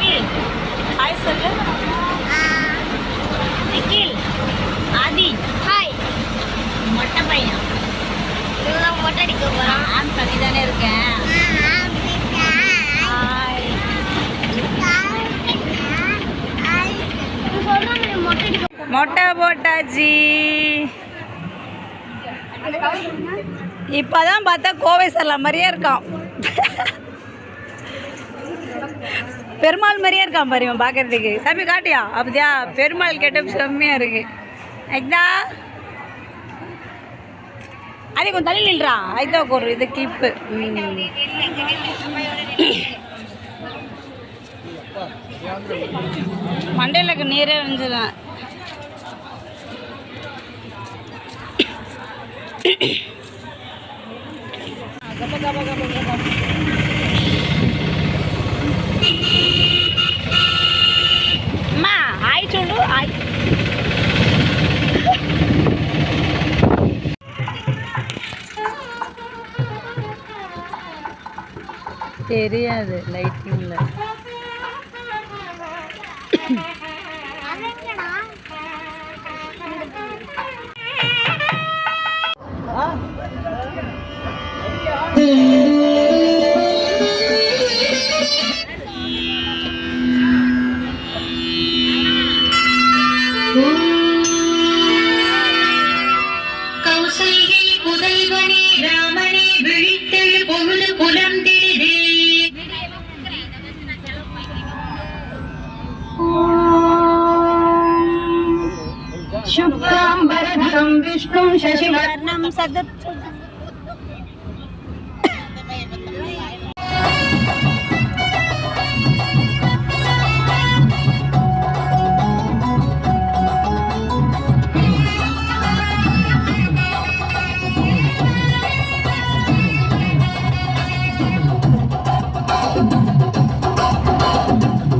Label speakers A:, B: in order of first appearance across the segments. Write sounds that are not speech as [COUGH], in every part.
A: Ravi hi சொல்லு. நிக்கில். ஆதி.
B: Hi
A: மொட்டை பையன்.
B: இதெல்லாம் மொட்டை அடிக்க போகிறோம்
A: நான் தனி தானே இருக்கேன்
B: மொட்டை
A: போட்டாச்சு. இப்பதான் பார்த்தா கோவை சரலாம் மாதிரியே இருக்கான். பெருமாள் மாதிரியே இருக்கான் பாரு இவன் பார்க்கறதுக்கு தம்பி காட்டியா? அப்படியா? பெருமாள் கெட்டப் செம்மையா இருக்கு. ஐதா அது கொஞ்சம் தள்ளி நில்றா? ஐதா ஒரு இது கிளிப்பு மண்டையிலக்கு நீரே வந்துடும் அம்மா தெரியாது லைட்டிங்கில் [COUGHS]
C: சுக்லாம்பரதரம் விஷ்ணும் சசிவர்ணம்
A: வர்ணம் சதத்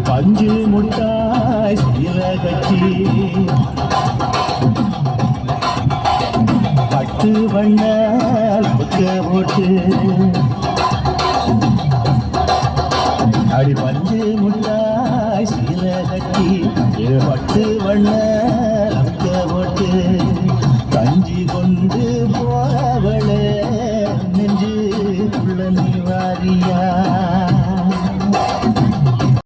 D: பஞ்சு முட்டாய் சீரகச்சி பட்டு வண்ண புக்க போட்டு. அடி பஞ்சு முன்னாய் சீல கட்டி பட்டு வண்ண புக்க போட்டு. கஞ்சி கொண்டு போவளே நெஞ்சு உள்ள நீ வாரியா.